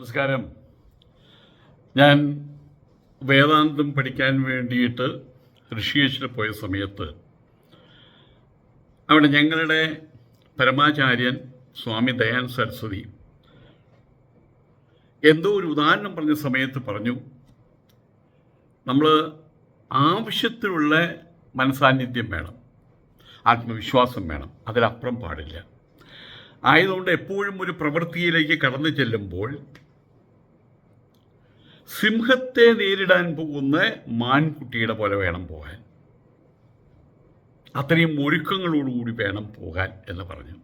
നമസ്കാരം. ഞാൻ വേദാന്തം പഠിക്കാൻ വേണ്ടിയിട്ട് ഋഷികേശിൽ പോയ സമയത്ത് അവിടെ ഞങ്ങളുടെ പരമാചാര്യൻ സ്വാമി ദയാൻ സരസ്വതി എന്തോ ഒരു ഉദാഹരണം പറഞ്ഞ സമയത്ത് പറഞ്ഞു നമ്മൾ ആവശ്യത്തിലുള്ള മനസാന്നിധ്യം വേണം ആത്മവിശ്വാസം വേണം അതിലപ്പുറം പാടില്ല. ആയതുകൊണ്ട് എപ്പോഴും ഒരു പ്രവൃത്തിയിലേക്ക് കടന്നു ചെല്ലുമ്പോൾ സിംഹത്തെ നേരിടാൻ പോകുന്ന മാൻകുട്ടിയുടെ പോലെ വേണം പോകാൻ. അത്രയും ഒരുക്കങ്ങളോടുകൂടി വേണം പോകാൻ എന്ന് പറഞ്ഞു.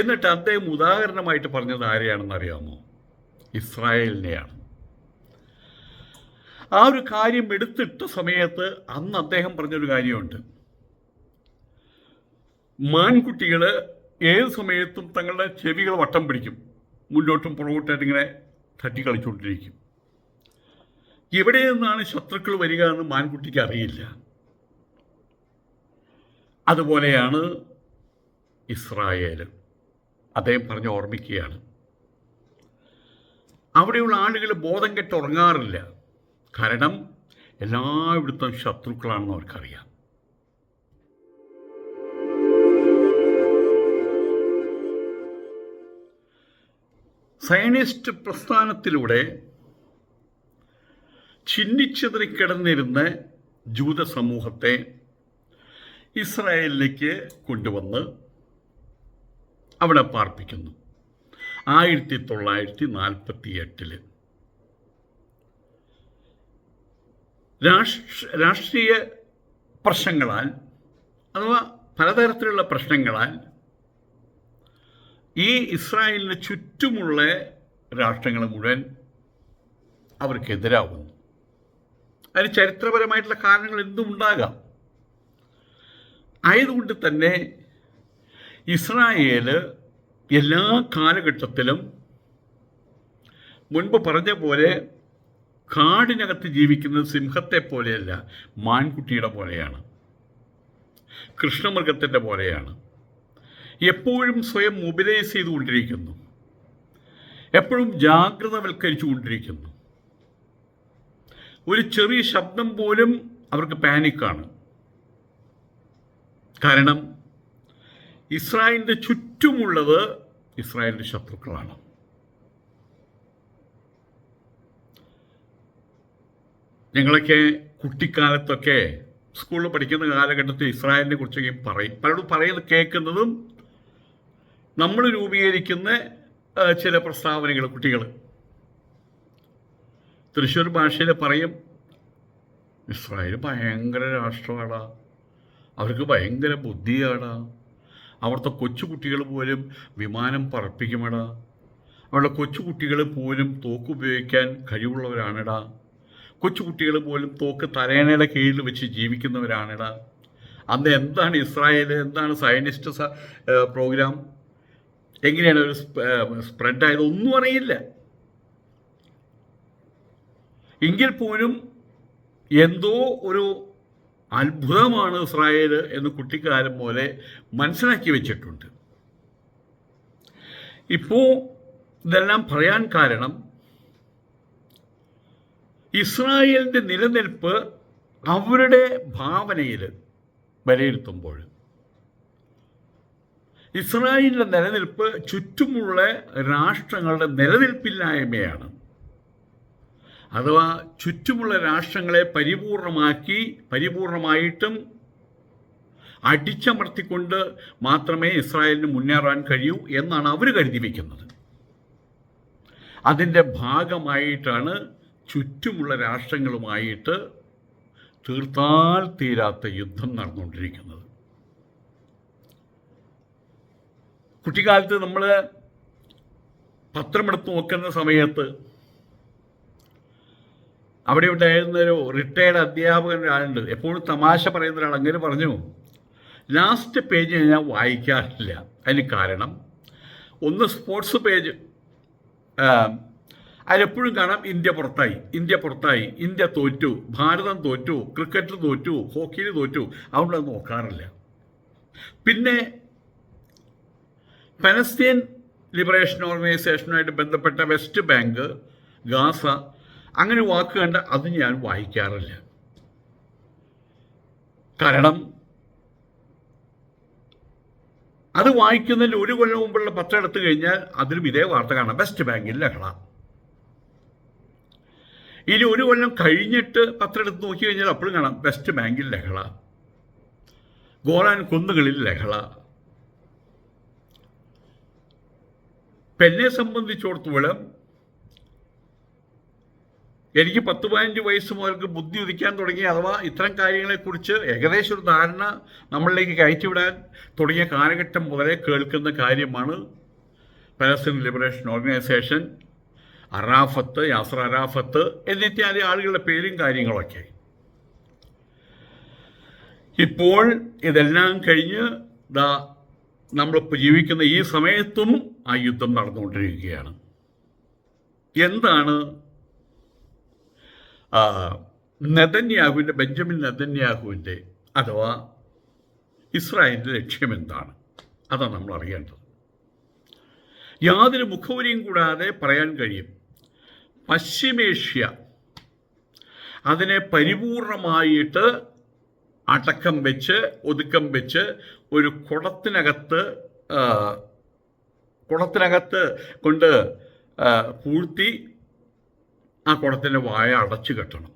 എന്നിട്ട് അദ്ദേഹം ഉദാഹരണമായിട്ട് പറഞ്ഞത് ആരെയാണെന്ന് അറിയാമോ? ഇസ്രായേലിനെയാണ്. ആ ഒരു കാര്യം എടുത്തിട്ട സമയത്ത് അന്ന് അദ്ദേഹം പറഞ്ഞൊരു കാര്യമുണ്ട്. മാൻകുട്ടികൾ ഏത് സമയത്തും തങ്ങളുടെ ചെവികൾ വട്ടം പിടിക്കും. മുന്നോട്ടും പുറകോട്ടായിട്ട് ഇങ്ങനെ തട്ടി കളിച്ചുകൊണ്ടിരിക്കും. എവിടെ നിന്നാണ് ശത്രുക്കൾ വരിക എന്ന് മാൻകുട്ടിക്ക് അറിയില്ല. അതുപോലെയാണ് ഇസ്രായേൽ അദ്ദേഹം പറഞ്ഞ് ഓർമ്മിക്കുകയാണ്. അവിടെയുള്ള ആളുകൾ ബോധം കെട്ട് ഉറങ്ങാറില്ല. കാരണം എല്ലായിടത്തും ശത്രുക്കളാണെന്ന് അവർക്കറിയാം. സയനിസ്റ്റ് പ്രസ്ഥാനത്തിലൂടെ ചിന്നിച്ചെതറിക്കിടന്നിരുന്ന ജൂത സമൂഹത്തെ ഇസ്രായേലിലേക്ക് കൊണ്ടുവന്ന് അവിടെ പാർപ്പിക്കുന്നു. ആയിരത്തി തൊള്ളായിരത്തി നാൽപ്പത്തി എട്ടിൽ രാഷ്ട്ര രാഷ്ട്രീയ പ്രശ്നങ്ങളാൽ അഥവാ പലതരത്തിലുള്ള പ്രശ്നങ്ങളാൽ ഈ ഇസ്രായേലിന് ചുറ്റുമുള്ള രാഷ്ട്രങ്ങൾ മുഴുവൻ അവർക്കെതിരാവുന്നു. അതിന് ചരിത്രപരമായിട്ടുള്ള കാരണങ്ങൾ എന്തും ഉണ്ടാകാം. ആയതുകൊണ്ട് തന്നെ ഇസ്രായേൽ എല്ലാ കാലഘട്ടത്തിലും മുൻപ് പറഞ്ഞ പോലെ കാടിനകത്ത് ജീവിക്കുന്നത് സിംഹത്തെ പോലെയല്ല മാൻകുട്ടിയുടെ പോലെയാണ് കൃഷ്ണമൃഗത്തിന്റെ പോലെയാണ്. എപ്പോഴും സ്വയം മൊബിലൈസ് ചെയ്തുകൊണ്ടിരിക്കുന്നു. എപ്പോഴും ജാഗ്രതവൽക്കരിച്ചുകൊണ്ടിരിക്കുന്നു. ഒരു ചെറിയ ശബ്ദം പോലും അവർക്ക് പാനിക്കാണ് കാരണം ഇസ്രായേലിന്റെ ചുറ്റുമുള്ളത് ഇസ്രായേലിന്റെ ശത്രുക്കളാണ്. ഞങ്ങളൊക്കെ കുട്ടിക്കാലത്തൊക്കെ സ്കൂളിൽ പഠിക്കുന്ന കാലഘട്ടത്തിൽ ഇസ്രായേലിനെ കുറിച്ചൊക്കെ പറയും. പലരും പറയുന്നത് കേൾക്കുന്നതും നമ്മൾ രൂപീകരിക്കുന്ന ചില പ്രസ്താവനകൾ കുട്ടികൾ തൃശ്ശൂർ ഭാഷയിൽ പറയും ഇസ്രായേൽ ഭയങ്കര രാഷ്ട്രമാടാ. അവർക്ക് ഭയങ്കര ബുദ്ധിയാടാ. അവിടുത്തെ കൊച്ചുകുട്ടികൾ പോലും വിമാനം പറപ്പിക്കുമടാ. അവരുടെ കൊച്ചുകുട്ടികൾ പോലും തോക്ക് ഉപയോഗിക്കാൻ കഴിവുള്ളവരാണെടാ. കൊച്ചുകുട്ടികൾ പോലും തോക്ക് തലേണയുടെ കീഴിൽ വെച്ച് ജീവിക്കുന്നവരാണെടാ. അന്ന് എന്താണ് ഇസ്രായേൽ എന്താണ് സയനിസ്റ്റ് പ്രോഗ്രാം? എങ്ങനെയാണ് ഒരു സ്പ്രെഡ് ആയത് ഒന്നും അറിയില്ല. എങ്കിൽ പോലും എന്തോ ഒരു അത്ഭുതമാണ് ഇസ്രായേൽ എന്ന് കുട്ടിക്കാലം പോലെ മനസ്സിലാക്കി വെച്ചിട്ടുണ്ട്. ഇപ്പോൾ ഇതെല്ലാം പറയാൻ കാരണം ഇസ്രായേലിന്റെ നിലനിൽപ്പ് അവരുടെ ഭാവനയിൽ വിലയിരുത്തുമ്പോൾ ഇസ്രായേലിന്റെ നിലനിൽപ്പ് ചുറ്റുമുള്ള രാഷ്ട്രങ്ങളുടെ നിലനിൽപ്പില്ലായ്മയാണ്. അഥവാ ചുറ്റുമുള്ള രാഷ്ട്രങ്ങളെ പരിപൂർണമാക്കി പരിപൂർണമായിട്ടും അടിച്ചമർത്തിക്കൊണ്ട് മാത്രമേ ഇസ്രായേലിന് മുന്നേറാൻ കഴിയൂ എന്നാണ് അവർ കരുതി വയ്ക്കുന്നത് അതിന്റെ ഭാഗമായിട്ടാണ് ചുറ്റുമുള്ള രാഷ്ട്രങ്ങളുമായിട്ട് തീർത്താൽ തീരാത്ത യുദ്ധം നടന്നുകൊണ്ടിരിക്കുന്നത്. കുട്ടിക്കാലത്ത് നമ്മൾ പത്രമെടുത്ത് നോക്കുന്ന സമയത്ത് അവിടെ ഉണ്ടായിരുന്ന ഒരു റിട്ടയർഡ് അധ്യാപകൻ ഒരാളുണ്ട്. എപ്പോഴും തമാശ പറയുന്ന ഒരാൾ അങ്ങനെ പറഞ്ഞു. ലാസ്റ്റ് പേജ് ഞാൻ വായിക്കാറില്ല. അതിന് കാരണം ഒന്ന് സ്പോർട്സ് പേജ് അതിലെപ്പോഴും കാണാം ഇന്ത്യ പുറത്തായി ഇന്ത്യ പുറത്തായി ഇന്ത്യ തോറ്റു ഭാരതം തോറ്റു ക്രിക്കറ്റിൽ തോറ്റു ഹോക്കിയിൽ തോറ്റു അതുകൊണ്ട് അത് നോക്കാറില്ല. പിന്നെ പലസ്തീൻ ലിബറേഷൻ ഓർഗനൈസേഷനുമായിട്ട് ബന്ധപ്പെട്ട വെസ്റ്റ് ബാങ്ക് ഗാസ അങ്ങനെ വാക്ക് കണ്ട അത് ഞാൻ വായിക്കാറില്ല. കാരണം അത് വായിക്കുന്നതിന് ഒരു കൊല്ലം മുമ്പുള്ള പത്രം എടുത്തു കഴിഞ്ഞാൽ അതിലും ഇതേ വാർത്ത കാണാം. വെസ്റ്റ് ബാങ്കിൽ ലഹള. ഇനി ഒരു കൊല്ലം കഴിഞ്ഞിട്ട് പത്രം എടുത്ത് നോക്കി കഴിഞ്ഞാൽ അപ്പോഴും കാണാം വെസ്റ്റ് ബാങ്കിൽ ലഹള. ഗോളാൻ കുന്നുകളിൽ ലഹള. പെന്നെ സംബന്ധിച്ചിടത്തോളം എനിക്ക് പത്ത് പതിനഞ്ച് വയസ്സ് മുതൽക്ക് ബുദ്ധി ഉദിക്കാൻ തുടങ്ങി അഥവാ ഇത്തരം കാര്യങ്ങളെക്കുറിച്ച് ഏകദേശം ഒരു ധാരണ നമ്മളിലേക്ക് കയറ്റിവിടാൻ തുടങ്ങിയ കാലഘട്ടം മുതലേ കേൾക്കുന്ന കാര്യമാണ് Palestine liberation organisation Arafat Yasser Arafat എന്നിത്യാദി ആളുകളുടെ പേരും കാര്യങ്ങളൊക്കെ. ഇപ്പോൾ ഇതെല്ലാം കഴിഞ്ഞ് ദാ നമ്മളിപ്പോൾ ജീവിക്കുന്ന ഈ സമയത്തും ആ യുദ്ധം നടന്നുകൊണ്ടിരിക്കുകയാണ്. എന്താണ് നെതന്യാഹുവിന്റെ ബെഞ്ചമിൻ നെതന്യാഹുവിന്റെ അഥവാ ഇസ്രായേലിന്റെ ലക്ഷ്യം എന്താണ്? അതാണ് നമ്മൾ അറിയേണ്ടത്. യാതൊരു മുഖവരിയും കൂടാതെ പറയാൻ കഴിയും. പശ്ചിമേഷ്യ അതിനെ പരിപൂർണമായിട്ട് അടക്കം വെച്ച് ഒതുക്കം വെച്ച് ഒരു കുടത്തിനകത്ത് കുടത്തിനകത്ത് കൊണ്ട് പൂഴ്ത്തി ആ കുടത്തിന്റെ വായ അടച്ചു കെട്ടണം.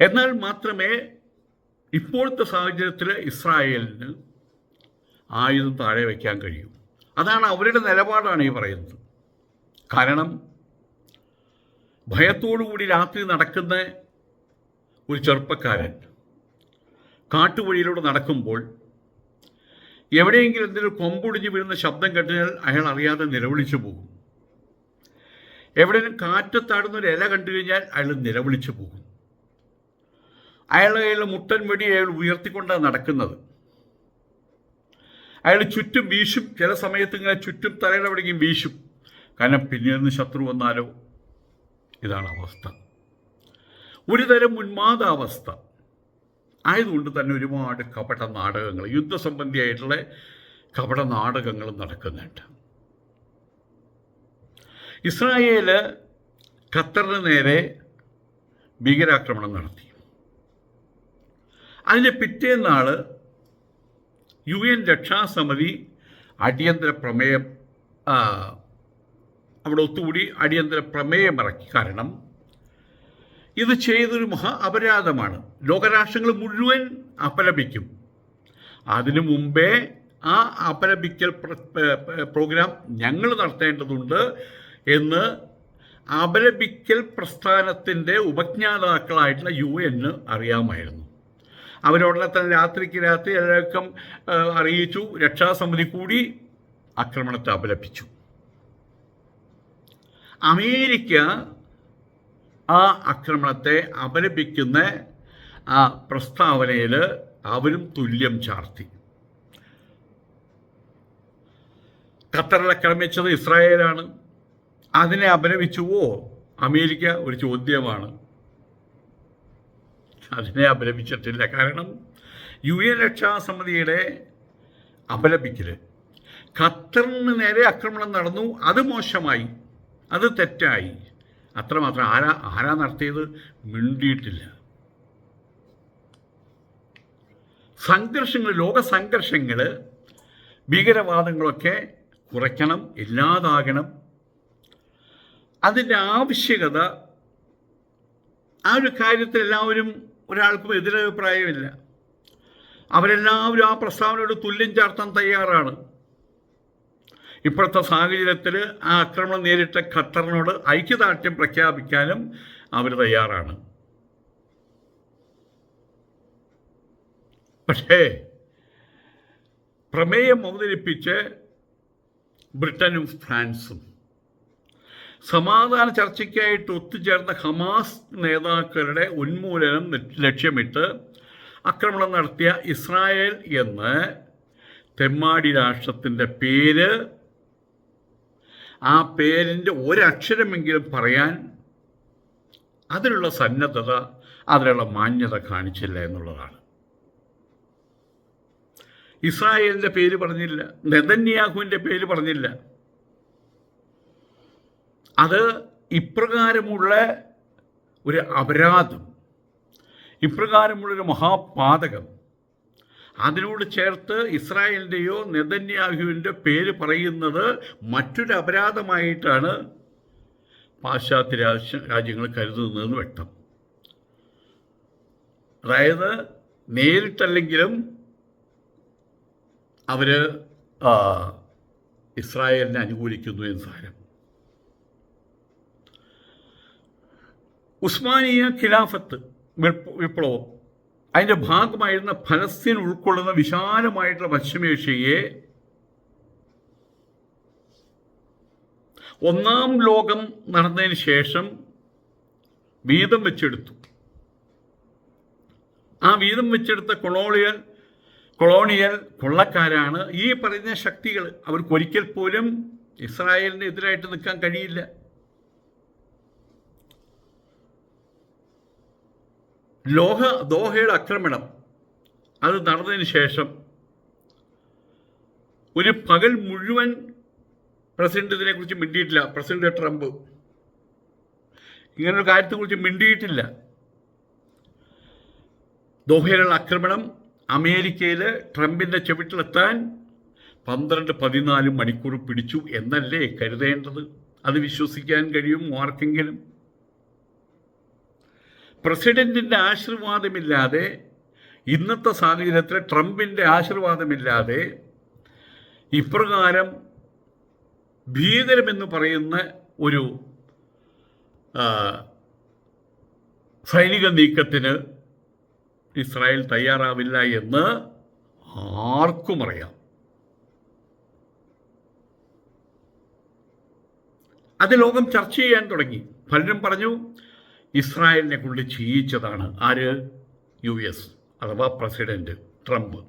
എന്നാൽ മാത്രമേ ഇപ്പോഴത്തെ സാഹചര്യത്തിൽ ഇസ്രായേലിന് ആയുധം താഴെ വയ്ക്കാൻ കഴിയൂ. അതാണ് അവരുടെ നിലപാടാണ് ഈ പറയുന്നത്. കാരണം ഭയത്തോടുകൂടി രാത്രി നടക്കുന്ന ഒരു ചെറുപ്പക്കാരൻ കാട്ടുവഴിയിലൂടെ നടക്കുമ്പോൾ എവിടെയെങ്കിലും എന്തെങ്കിലും കൊമ്പൊടിഞ്ഞ് വീഴുന്ന ശബ്ദം കേട്ടാൽ അയാൾ അറിയാതെ നിലവിളിച്ചു പോകും. എവിടെയും കാറ്റത്താടുന്ന ഒരു ഇല കണ്ടു കഴിഞ്ഞാൽ അയാൾ നിലവിളിച്ചു പോകും. അയാളുടെ കയ്യിൽ മുട്ടൻ വെടി അയാൾ ഉയർത്തിക്കൊണ്ടാണ് നടക്കുന്നത്. അയാൾ ചുറ്റും വീശും ചില സമയത്ത് ഇങ്ങനെ ചുറ്റും തലയുടെ എവിടെയെങ്കിലും വീശും. കാരണം പിന്നിൽ നിന്ന് ശത്രു വന്നാലോ? ഇതാണ് അവസ്ഥ. ഒരു തരം ഉന്മാദാവസ്ഥ. ആയതുകൊണ്ട് തന്നെ ഒരുപാട് കപട നാടകങ്ങൾ യുദ്ധസംബന്ധിയായിട്ടുള്ള കപട നാടകങ്ങൾ നടക്കുന്നുണ്ട്. ഇസ്രായേൽ ഖത്തറിന് നേരെ ഭീകരാക്രമണം നടത്തി. അതിന്റെ പിറ്റേന്നാൾ യു എൻ രക്ഷാസമിതി അടിയന്തര പ്രമേയം അവിടെ ഒത്തുകൂടി അടിയന്തര പ്രമേയം ഇറക്കി. കാരണം ഇത് ചെയ്തൊരു മഹാ അപരാധമാണ്. ലോകരാഷ്ട്രങ്ങൾ മുഴുവൻ അപലപിക്കും. അതിനു മുമ്പേ ആ അപലപിക്കൽ പ്രോഗ്രാം ഞങ്ങൾ നടത്തേണ്ടതുണ്ട്. എന്ന് അപലപിക്കൽ പ്രസ്ഥാനത്തിന്റെ ഉപജ്ഞാതാക്കളായിട്ടുള്ള യു എന്ന് അറിയാമായിരുന്നു. അവരോടെ തന്നെ രാത്രിക്ക് രാത്രി എല്ലാവർക്കും അറിയിച്ചു. രക്ഷാസമിതി കൂടി ആക്രമണത്തെ അപലപിച്ചു. അമേരിക്ക ആ ആക്രമണത്തെ അപലപിക്കുന്ന ആ പ്രസ്താവനയിൽ അവരും തുല്യം ചാർത്തി. ഖത്തറിൽ ആക്രമിച്ചത് ഇസ്രായേലാണ്. അതിനെ അപലപിച്ചുവോ അമേരിക്ക ഒരു ചോദ്യമാണ്. അതിനെ അപലപിച്ചിട്ടില്ല കാരണം യു എൻ രക്ഷാസമിതിയുടെ അപലപിക്കൽ ഖത്തറിന് നേരെ ആക്രമണം നടന്നു. അത് മോശമായി. അത് തെറ്റായി. അത്രമാത്രം ആരാ ആരാ നടത്തിയത്? മിണ്ടിയിട്ടില്ല. സംഘർഷങ്ങൾ ലോക സംഘർഷങ്ങൾ ഭീകരവാദങ്ങളൊക്കെ കുറയ്ക്കണം ഇല്ലാതാകണം. അതിന്റെ ആവശ്യകത ആ ഒരു കാര്യത്തിൽ എല്ലാവരും ഒരാൾക്കും എതിരഭിപ്രായമില്ല. അവരെല്ലാവരും ആ പ്രസ്താവനയോട് തുല്യം ചാർത്താൻ തയ്യാറാണ്. ഇപ്പോഴത്തെ സാഹചര്യത്തിൽ ആ ആക്രമണം നേരിട്ട ഖത്തറിനോട് ഐക്യദാർഢ്യം പ്രഖ്യാപിക്കാനും അവർ തയ്യാറാണ്. പക്ഷേ പ്രമേയം അവതരിപ്പിച്ച് ബ്രിട്ടനും ഫ്രാൻസും സമാധാന ചർച്ചയ്ക്കായിട്ട് ഒത്തുചേർന്ന ഹമാസ് നേതാക്കളുടെ ഉന്മൂലനം ലക്ഷ്യമിട്ട് ആക്രമണം നടത്തിയ ഇസ്രായേൽ എന്ന് തെമ്മാടി രാഷ്ട്രത്തിന്റെ പേര് ആ പേരിന്റെ ഒരക്ഷരമെങ്കിലും പറയാൻ അതിനുള്ള സന്നദ്ധത അതിനുള്ള മാന്യത കാണിച്ചില്ല എന്നുള്ളതാണ്. ഇസ്രായേലിന്റെ പേര് പറഞ്ഞില്ല നെതന്യാഹുവിന്റെ പേര് പറഞ്ഞില്ല അത് ഇപ്രകാരമുള്ള ഒരു അപരാധം ഇപ്രകാരമുള്ളൊരു മഹാപാതകം. അതിനോട് ചേർത്ത് ഇസ്രായേലിന്റെയോ നെതന്യാഹുവിന്റെ പേര് പറയുന്നത് മറ്റൊരു അപരാധമായിട്ടാണ് പാശ്ചാത്യ രാജ്യ രാജ്യങ്ങൾ കരുതുന്നതെന്ന് വ്യക്തം. അതായത് നേരിട്ടല്ലെങ്കിലും അവർ ഇസ്രായേലിനെ അനുകൂലിക്കുന്നു എന്ന് സാരം. ഉസ്മാനിയ ഖിലാഫത്ത് വിപ്ല- വിപ്ലവം. അതിന്റെ ഭാഗമായിരുന്ന ഫലസ്തീൻ ഉൾക്കൊള്ളുന്ന വിശാലമായിട്ടുള്ള പശ്ചിമേഷ്യയെ ഒന്നാം ലോകം നടന്നതിന് ശേഷം വീതം വെച്ചെടുത്തു. ആ വീതം വെച്ചെടുത്ത കൊളോണിയൽ കൊളോണിയൽ കൊള്ളക്കാരാണ്. ഈ പറയുന്ന ശക്തികൾ അവർക്ക് ഒരിക്കൽ പോലും ഇസ്രായേലിന് എതിരായിട്ട് നിൽക്കാൻ കഴിയില്ല. ലോഹ ദോഹയുടെ ആക്രമണം. അത് നടന്നതിന് ശേഷം ഒരു പകൽ മുഴുവൻ പ്രസിഡന്റ് ഇതിനെക്കുറിച്ച് മിണ്ടിയിട്ടില്ല. President Trump. ഇങ്ങനൊരു കാര്യത്തെ കുറിച്ച് മിണ്ടിയിട്ടില്ല. ദോഹയിലുള്ള ആക്രമണം അമേരിക്കയിൽ ട്രംപിന്റെ ചുവട്ടിലെത്താൻ പന്ത്രണ്ട് പതിനാല് മണിക്കൂർ പിടിച്ചു എന്നല്ലേ കരുതേണ്ടത്? അത് വിശ്വസിക്കാൻ കഴിയും ആർക്കെങ്കിലും. പ്രസിഡന്റിന്റെ ആശീർവാദമില്ലാതെ ഇന്നത്തെ സാഹചര്യത്തിൽ ട്രംപിന്റെ ആശീർവാദമില്ലാതെ ഇപ്രകാരം ഭീകരമെന്ന് പറയുന്ന ഒരു സൈനിക നീക്കത്തിന് ഇസ്രായേൽ തയ്യാറാവില്ല എന്ന് ആർക്കും അറിയാം. അത് ലോകം ചർച്ച ചെയ്യാൻ തുടങ്ങി. പലരും പറഞ്ഞു ഇസ്രായേലിനെ കൊണ്ട് ചെയ്യിച്ചതാണ് ആര്? യു എസ് അഥവാ പ്രസിഡന്റ് ട്രംപ്.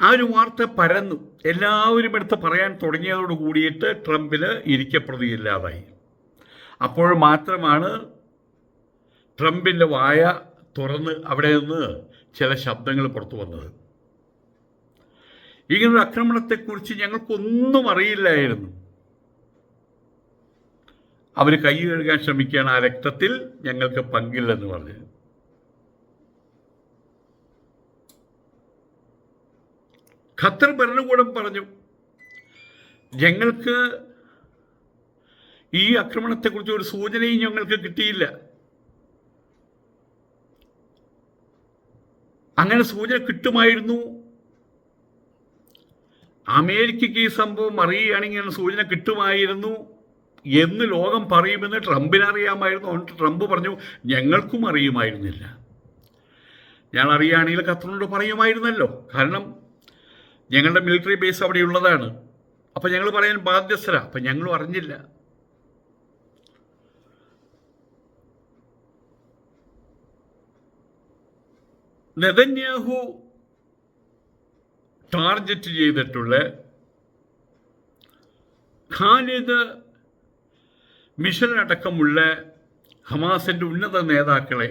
ആ ഒരു വാർത്ത പരന്നു. എല്ലാവരും എടുത്ത് പറയാൻ തുടങ്ങിയതോട് കൂടിയിട്ട് ട്രംപിന് ഇരിക്കപ്രതിയില്ലാതായി അപ്പോൾ മാത്രമാണ് ട്രംപിന്റെ വായ തുറന്ന് അവിടെ നിന്ന് ചില ശബ്ദങ്ങൾ പുറത്തു വന്നത്. ഇങ്ങനൊരു ആക്രമണത്തെക്കുറിച്ച് ഞങ്ങൾക്കൊന്നും അറിയില്ലായിരുന്നു. അവർ കൈ കഴുകാൻ ശ്രമിക്കുകയാണ് ആ രക്തത്തിൽ ഞങ്ങൾക്ക് പങ്കില്ലെന്ന് പറഞ്ഞു. ഖത്തർ ഭരണകൂടം പറഞ്ഞു ഞങ്ങൾക്ക് ഈ ആക്രമണത്തെക്കുറിച്ച് ഒരു സൂചനയും ഞങ്ങൾക്ക് കിട്ടിയില്ല. അങ്ങനെ സൂചന കിട്ടുമായിരുന്നു. അമേരിക്കയ്ക്ക് ഈ സംഭവം അറിയുകയാണെങ്കിൽ സൂചന കിട്ടുമായിരുന്നു. എന്ന് ലോകം പറയുമെന്ന് ട്രംപിനറിയാമായിരുന്നു. അതുകൊണ്ട് ട്രംപ് പറഞ്ഞു ഞങ്ങൾക്കും അറിയുമായിരുന്നില്ല. ഞാൻ അറിയുകയാണെങ്കിൽ ഖത്തറിനോട് പറയുമായിരുന്നല്ലോ. കാരണം ഞങ്ങളുടെ മിലിറ്ററി ബേസ് അവിടെ ഉള്ളതാണ്. അപ്പം ഞങ്ങൾ പറയാൻ ബാധ്യസ്ഥരാ. അപ്പം ഞങ്ങളും അറിഞ്ഞില്ല. നെതന്യാഹു ടാർഗറ്റ് ചെയ്തിട്ടുള്ള ഖാലിദ് മിഷൻ അടക്കമുള്ള ഹമാസിന്റെ ഉന്നത നേതാക്കളെ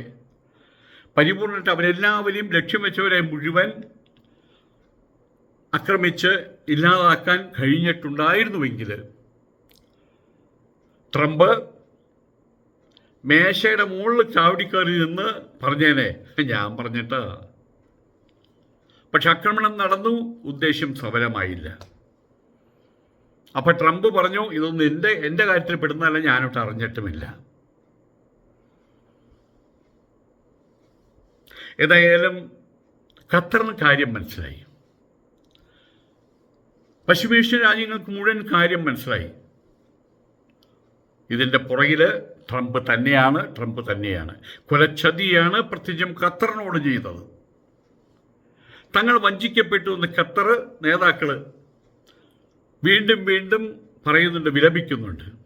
പരിപൂർണമായിട്ട് അവരെല്ലാവരെയും ലക്ഷ്യം വെച്ചവരെ മുഴുവൻ ആക്രമിച്ച് ഇല്ലാതാക്കാൻ കഴിഞ്ഞിട്ടുണ്ടായിരുന്നുവെങ്കിൽ ട്രംപ് മേശയുടെ മുകളിൽ ചാവടിക്കയറി നിന്ന് പറഞ്ഞേനെ. ഞാൻ പറഞ്ഞിട്ട് പക്ഷെ ആക്രമണം നടന്നു ഉദ്ദേശ്യം സഫലമായില്ല അപ്പൊ ട്രംപ് പറഞ്ഞു ഇതൊന്നും എന്റെ എന്റെ കാര്യത്തിൽ പെടുന്നതല്ല ഞാനൊട്ട് അറിഞ്ഞിട്ടുമില്ല. ഏതായാലും ഖത്തറിന് കാര്യം മനസ്സിലായി. പശ്ചിമേഷ്യൻ രാജ്യങ്ങൾക്ക് മുഴുവൻ കാര്യം മനസ്സിലായി. ഇതിന്റെ പുറകിൽ ട്രംപ് തന്നെയാണ് ട്രംപ് തന്നെയാണ്. കുലച്ചതിയാണ് പ്രത്യേകിച്ചും ഖത്തറിനോട് ചെയ്തത്. തങ്ങൾ വഞ്ചിക്കപ്പെട്ടു എന്ന് ഖത്തർ നേതാക്കൾ വീണ്ടും വീണ്ടും പറയുന്നുണ്ട് വിലപിക്കുന്നുണ്ട്.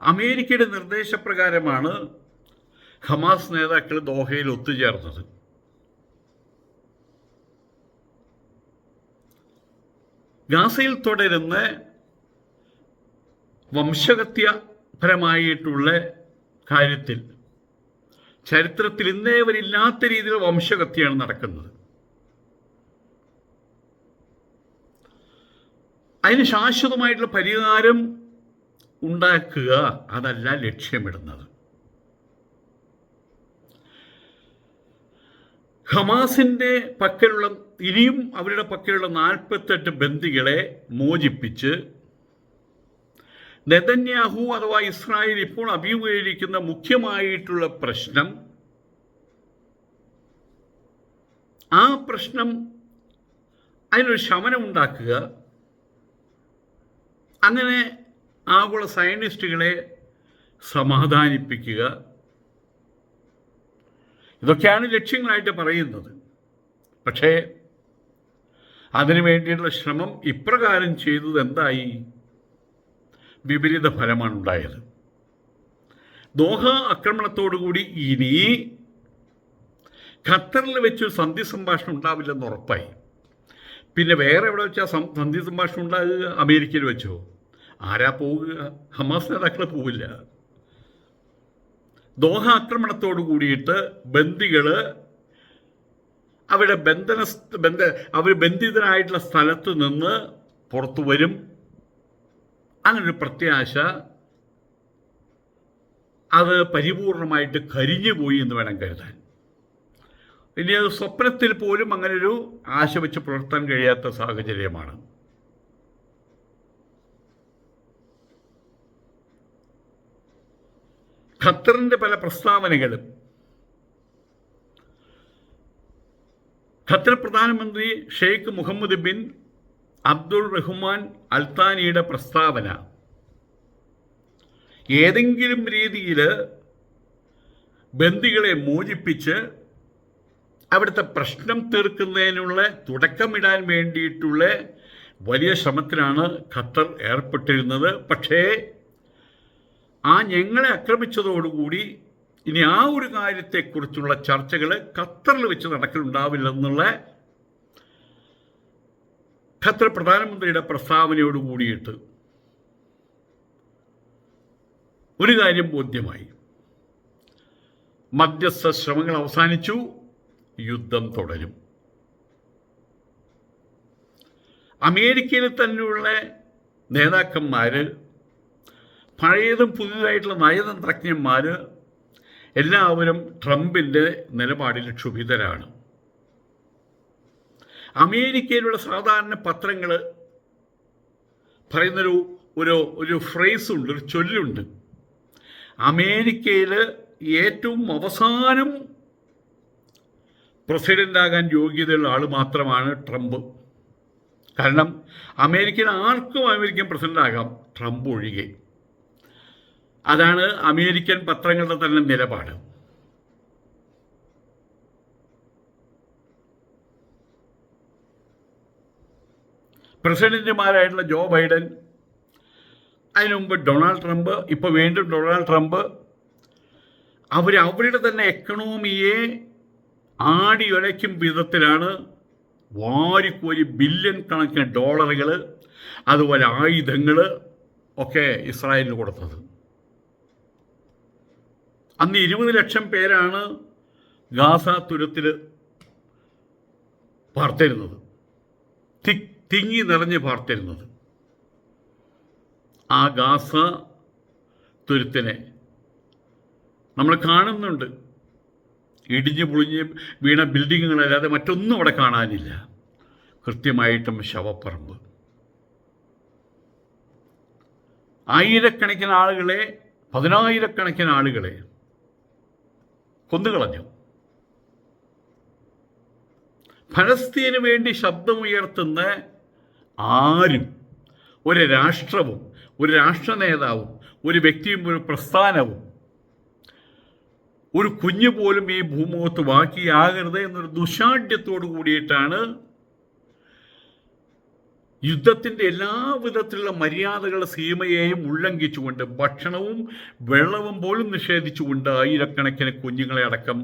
അമേരിക്കയുടെ നിർദ്ദേശപ്രകാരമാണ് ഹമാസ് നേതാക്കൾ ദോഹയിൽ ഒത്തുചേർന്നത്. ഗാസയിൽ തുടരുന്ന വംശഹത്യപരമായിട്ടുള്ള കാര്യത്തിൽ ചരിത്രത്തിൽ ഇന്നേ വരെ ഇല്ലാത്ത രീതിയിൽ വംശഹത്യയാണ് നടക്കുന്നത്. അതിന് ശാശ്വതമായിട്ടുള്ള പരിഹാരം ഉണ്ടാക്കുക അതല്ല ലക്ഷ്യമിടുന്നത്. ഹമാസിന്റെ പക്കലുള്ള ഇനിയും അവരുടെ പക്കലുള്ള നാൽപ്പത്തെട്ട് ബന്ദികളെ മോചിപ്പിച്ച് നെതന്യാഹു അഥവാ ഇസ്രായേൽ ഇപ്പോൾ അഭിമുഖീകരിക്കുന്ന മുഖ്യമായിട്ടുള്ള പ്രശ്നം ആ പ്രശ്നം അതിനൊരു ശമനം ഉണ്ടാക്കുക അങ്ങനെ ആഗോള സയനിസ്റ്റുകളെ സമാധാനിപ്പിക്കുക. ഇതൊക്കെയാണ് ലക്ഷ്യങ്ങളായിട്ട് പറയുന്നത്. പക്ഷേ അതിനു വേണ്ടിയിട്ടുള്ള ശ്രമം ഇപ്രകാരം ചെയ്തത് എന്തായി? വിപരീത ഫലമാണ് ഉണ്ടായത്. ദോഹ ആക്രമണത്തോടുകൂടി ഇനി ഖത്തറിൽ വെച്ച് സന്ധി സംഭാഷണം ഉണ്ടാവില്ലെന്ന് ഉറപ്പായി. പിന്നെ വേറെ എവിടെ വെച്ചാൽ സന്ധി സംഭാഷണം ഉണ്ടാകുക? അമേരിക്കയിൽ വെച്ചോ? ആരാ പോവുക? ഹമാസ് നേതാക്കൾ പോവില്ല. ദോഹ ആക്രമണത്തോട് കൂടിയിട്ട് ബന്ദികൾ അവരുടെ ബന്ധന ബന്ധ അവർ ബന്ധിതരായിട്ടുള്ള സ്ഥലത്ത് നിന്ന് പുറത്തു വരും. അങ്ങനൊരു പ്രത്യാശ അത് പരിപൂർണമായിട്ട് കരിഞ്ഞു പോയി എന്ന് വേണം കരുതാൻ. ഇനി അത് സ്വപ്നത്തിൽ പോലും അങ്ങനൊരു ആശ വെച്ച് പുലർത്താൻ കഴിയാത്ത സാഹചര്യമാണ്. ഖത്തറിന്റെ പല പ്രസ്താവനകളും. ഖത്തർ പ്രധാനമന്ത്രി Sheikh Mohammed bin Abdul Rahman അൽത്താനിയുടെ പ്രസ്താവന. ഏതെങ്കിലും രീതിയിൽ ബന്ദികളെ മോചിപ്പിച്ച് അവിടുത്തെ പ്രശ്നം തീർക്കുന്നതിനുള്ള തുടക്കമിടാൻ വേണ്ടിയിട്ടുള്ള വലിയ ശ്രമത്തിലാണ് ഖത്തർ ഏർപ്പെട്ടിരുന്നത്. പക്ഷേ ആ ഞങ്ങളെ ആക്രമിച്ചതോടുകൂടി ഇനി ആ ഒരു കാര്യത്തെക്കുറിച്ചുള്ള ചർച്ചകൾ ഖത്തറിൽ വെച്ച് നടക്കലുണ്ടാവില്ലെന്നുള്ള ഖത്തർ പ്രധാനമന്ത്രിയുടെ പ്രസ്താവനയോട് കൂടിയിട്ട് ഒരു കാര്യം ബോധ്യമായി. മധ്യസ്ഥ ശ്രമങ്ങൾ അവസാനിച്ചു യുദ്ധം തുടരും. അമേരിക്കയിൽ തന്നെയുള്ള നേതാക്കന്മാർ പഴയതും പുതിയതായിട്ടുള്ള നയതന്ത്രജ്ഞന്മാർ എല്ലാവരും ട്രംപിന്റെ നിലപാടിൽ ക്ഷുഭിതരാണ്. അമേരിക്കയിലുള്ള സാധാരണ പത്രങ്ങൾ പറയുന്നൊരു ഒരു ഒരു ഫ്രേസ് ഉണ്ട് ഒരു ചൊല്ലുണ്ട്. അമേരിക്കയിൽ ഏറ്റവും അവസാനം പ്രസിഡന്റാകാൻ യോഗ്യതയുള്ള ആൾ മാത്രമാണ് ട്രംപ്. കാരണം അമേരിക്കയിൽ ആർക്കും അമേരിക്കൻ പ്രസിഡന്റ് ആകാം ട്രംപ് ഒഴികെ. അതാണ് അമേരിക്കൻ പത്രങ്ങളുടെ തന്നെ നിലപാട്. പ്രസിഡന്റുമാരായിട്ടുള്ള ജോ ബൈഡൻ അതിനു മുമ്പ് ഡൊണാൾഡ് ട്രംപ് ഇപ്പോൾ വീണ്ടും ഡൊണാൾഡ് ട്രംപ് അവർ അവരുടെ തന്നെ എക്കണോമിയെ ആടിയൊലയ്ക്കും വിധത്തിലാണ് വാരിക്കോരി ബില്യൺ കണക്കിന് ഡോളറുകൾ അതുപോലെ ആയുധങ്ങൾ ഒക്കെ ഇസ്രായേലിന് കൊടുത്തത്. അന്ന് ഇരുപത് ലക്ഷം പേരാണ് ഗാസ തുരത്തിൽ പാർത്തിരുന്നത്. തി തിങ്ങി നിറഞ്ഞ് പാർത്തിരുന്നത്. ആ ഗാസ തുരുത്തിനെ നമ്മൾ കാണുന്നുണ്ട്. ഇടിഞ്ഞ് പൊളിഞ്ഞ് വീണ ബിൽഡിങ്ങുകളല്ലാതെ മറ്റൊന്നും അവിടെ കാണാനില്ല. കൃത്യമായിട്ടും ശവപ്പറമ്പ്. ആയിരക്കണക്കിന് ആളുകളെ പതിനായിരക്കണക്കിന് ആളുകളെ കൊന്നുകളഞ്ഞു. ഫലസ്തീന് വേണ്ടി ശബ്ദമുയർത്തുന്ന ആരും ഒരു രാഷ്ട്രവും ഒരു രാഷ്ട്ര നേതാവും ഒരു വ്യക്തിയും ഒരു പ്രസ്ഥാനവും ഒരു കുഞ്ഞു പോലും ഈ ഭൂമുഖത്ത് ബാക്കിയാകരുത് എന്നൊരു ദുശാഠ്യത്തോടു കൂടിയിട്ടാണ് യുദ്ധത്തിന്റെ എല്ലാ വിധത്തിലുള്ള മര്യാദകളുടെ സീമയെയും ഉല്ലംഘിച്ചുകൊണ്ട് ഭക്ഷണവും വെള്ളവും പോലും നിഷേധിച്ചുകൊണ്ട് ആയിരക്കണക്കിന് കുഞ്ഞുങ്ങളെ അടക്കം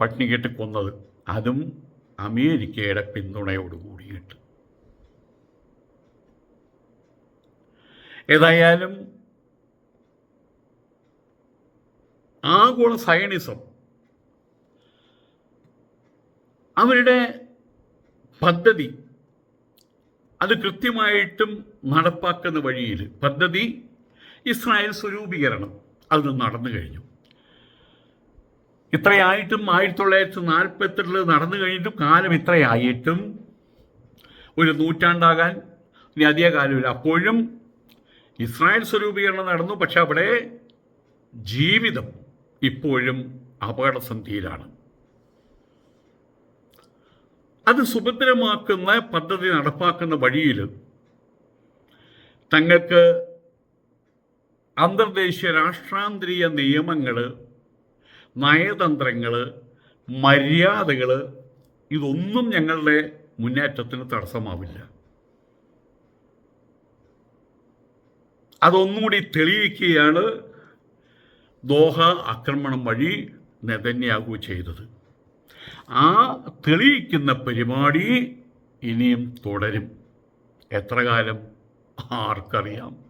പട്ടിണി കേട്ട് കൊന്നത്. അതും അമേരിക്കയുടെ പിന്തുണയോട് കൂടിയിട്ട്. ഏതായാലും ആഗോള സയണിസം അവരുടെ പദ്ധതി അത് കൃത്യമായിട്ടും നടപ്പാക്കുന്ന വഴിയിൽ പദ്ധതി ഇസ്രായേൽ സ്വരൂപീകരണം അത് നടന്നു കഴിഞ്ഞു. ഇത്രയായിട്ടും ആയിരത്തി തൊള്ളായിരത്തി നാൽപ്പത്തെട്ടിൽ നടന്നു കഴിഞ്ഞിട്ടും കാലം ഇത്രയായിട്ടും ഒരു നൂറ്റാണ്ടാകാൻ ഇനി അധിക കാലമില്ല. അപ്പോഴും ഇസ്രായേൽ സ്വരൂപീകരണം നടന്നു പക്ഷെ അവിടെ ജീവിതം ഇപ്പോഴും അപകടസന്ധിയിലാണ്. അത് സുഭദ്രമാക്കുന്ന പദ്ധതി നടപ്പാക്കുന്ന വഴിയിൽ തങ്ങൾക്ക് അന്തർദേശീയ രാഷ്ട്രാന്തരീയ നിയമങ്ങൾ നയതന്ത്രങ്ങൾ മര്യാദകൾ ഇതൊന്നും ഞങ്ങളുടെ മുന്നേറ്റത്തിന് തടസ്സമാവില്ല. അതൊന്നുകൂടി തെളിയിക്കുകയാണ് ദോഹ ആക്രമണം വഴി നെതന്യാഹു ചെയ്തത്. ആ തെളിയിക്കുന്ന പരിപാടി ഇനിയും തുടരും. എത്ര കാലം? ആർക്കറിയാം.